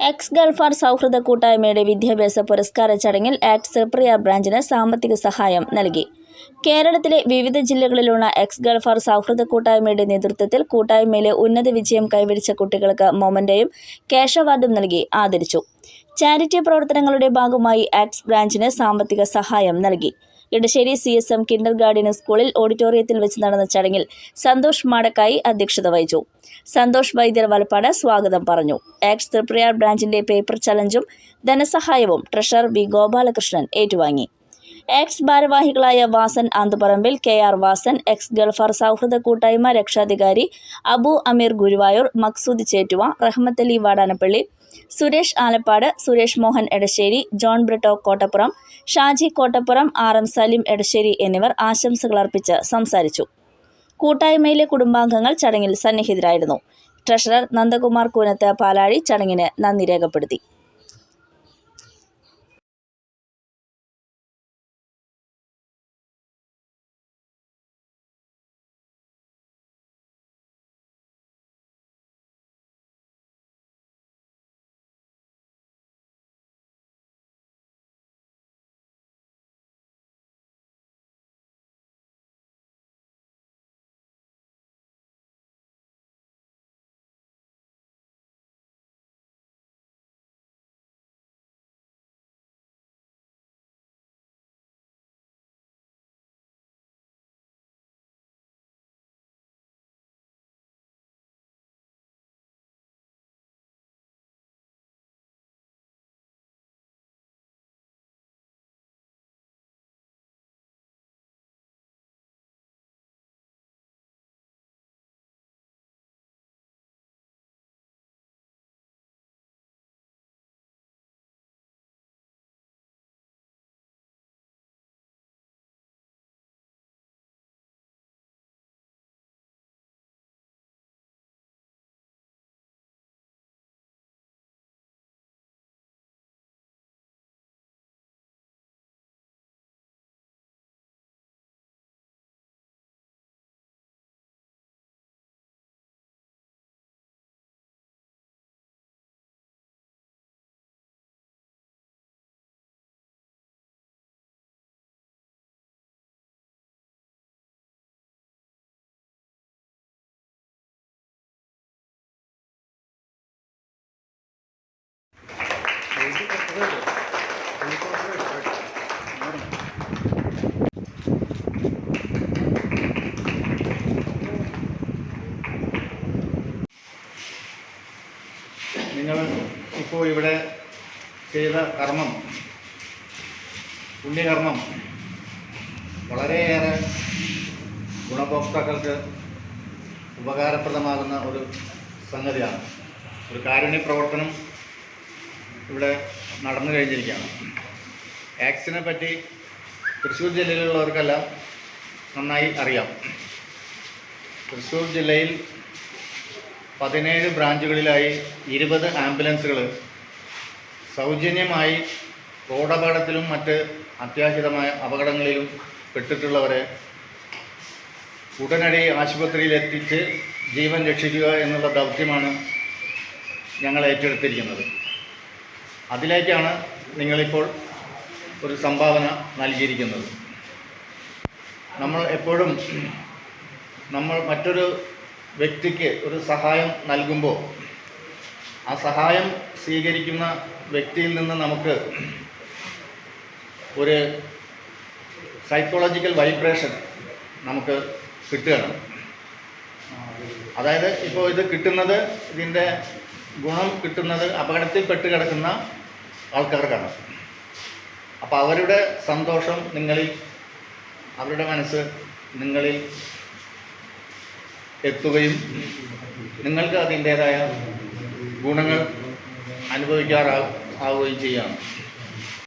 X Gulfar സൗഹൃദ കൂട്ടായ്മയുടെ വിദ്യാഭ്യാസ പുരസ്കാര ചടങ്ങിൽ ആക്ട് സെപ്രിയ ബ്രാഞ്ചിന് സാമ്പത്തിക സഹായം നൽകി. കേരളത്തിലെ വിവിധ ജില്ലകളിലുള്ള എക്സ് ഗൾഫാർ സൗഹൃദ കൂട്ടായ്മയുടെ നേതൃത്വത്തിൽ കൂട്ടായ്മയിലെ ഉന്നത വിജയം കൈവരിച്ച കുട്ടികൾക്ക് മൊമന്റെയും ക്യാഷ് അവാർഡും നൽകി ആദരിച്ചു. ചാരിറ്റി പ്രവർത്തനങ്ങളുടെ ഭാഗമായി ആക്ട്സ് ബ്രാഞ്ചിന് സാമ്പത്തിക സഹായം നൽകി. Edassery C S M kindergarten സ്കൂളിൽ ഓഡിറ്റോറിയത്തിൽ വെച്ച് നടന്ന ചടങ്ങിൽ സന്തോഷ് മാടക്കായി അധ്യക്ഷത വഹിച്ചു. സന്തോഷ് വൈദ്യർ വലപ്പാട് സ്വാഗതം പറഞ്ഞു. ആക്സ് ത്രിപ്രയാർ ബ്രാഞ്ചിന്റെ പേപ്പർ ചലഞ്ചും ധനസഹായവും ട്രഷറർ വി ഗോപാലകൃഷ്ണൻ ഏറ്റുവാങ്ങി. എക്സ് ഭാരവാഹികളായ Vasan Anthuparambil K R Vasan ex gulfer സൗഹൃദ കൂട്ടായ്മ രക്ഷാധികാരി അബു അമീർ ഗുരുവായൂർ മക്സൂദ് ചേറ്റുവ റഹ്മത്തലി വാടാനപ്പള്ളി സുരേഷ് ആലപ്പാട് സുരേഷ് മോഹൻ എടശ്ശേരി ജോൺ ബ്രിട്ടോ കോട്ടപ്പുറം ഷാജി കോട്ടപ്പുറം ആർ എം സലീം എടശ്ശേരി എന്നിവർ ആശംസകൾ അർപ്പിച്ച് സംസാരിച്ചു. കൂട്ടായ്മയിലെ കുടുംബാംഗങ്ങൾ ചടങ്ങിൽ സന്നിഹിതരായിരുന്നു. ട്രഷറർ നന്ദകുമാർ കൂനത്ത് പാലാഴി ചടങ്ങിന് നന്ദി രേഖപ്പെടുത്തി. നിങ്ങൾ ഇപ്പോൾ ഇവിടെ ചെയ്ത കർമ്മം പുണ്യകർമ്മം വളരെയേറെ ഗുണഭോക്താക്കൾക്ക് ഉപകാരപ്രദമാകുന്ന ഒരു സംഗതിയാണ്. ഒരു കാരുണ്യ പ്രവർത്തനം ഇവിടെ നടന്നു കഴിഞ്ഞിരിക്കുകയാണ്. ആക്സിനെ പറ്റി തൃശ്ശൂർ ജില്ലയിലുള്ളവർക്കെല്ലാം നന്നായി അറിയാം. തൃശ്ശൂർ ജില്ലയിൽ പതിനേഴ് ബ്രാഞ്ചുകളിലായി ഇരുപത് ആംബുലൻസുകൾ സൗജന്യമായി റോഡപകടത്തിലും മറ്റ് അത്യാഹിതമായ അപകടങ്ങളിലും പെട്ടിട്ടുള്ളവരെ ഉടനടി ആശുപത്രിയിൽ എത്തിച്ച് ജീവൻ രക്ഷിക്കുക എന്നുള്ള ദൗത്യമാണ് ഞങ്ങൾ ഏറ്റെടുത്തിരിക്കുന്നത്. അതിലേക്കാണ് നിങ്ങളിപ്പോൾ ഒരു സംഭാവന നൽകിയിരിക്കുന്നത്. നമ്മൾ എപ്പോഴും നമ്മൾ മറ്റൊരു വ്യക്തിക്ക് ഒരു സഹായം നൽകുമ്പോൾ ആ സഹായം സ്വീകരിക്കുന്ന വ്യക്തിയിൽ നിന്ന് നമുക്ക് ഒരു സൈക്കോളജിക്കൽ വൈബ്രേഷൻ നമുക്ക് കിട്ടുകയാണ്. അതായത് ഇപ്പോൾ ഇത് കിട്ടുന്നത് ഇതിന്റെ ഗുണം കിട്ടുന്നത് അപകടത്തിൽ അപകടത്തിൽപ്പെട്ട് കിടക്കുന്ന ആൾക്കാർക്കാണ്. അപ്പോൾ അവരുടെ സന്തോഷം നിങ്ങളിൽ അവരുടെ മനസ്സ് നിങ്ങളിൽ എത്തുകയും നിങ്ങൾക്ക് അതിന്റേതായ ഗുണങ്ങൾ അനുഭവിക്കാറാ ആവുകയും ചെയ്യുകയാണ്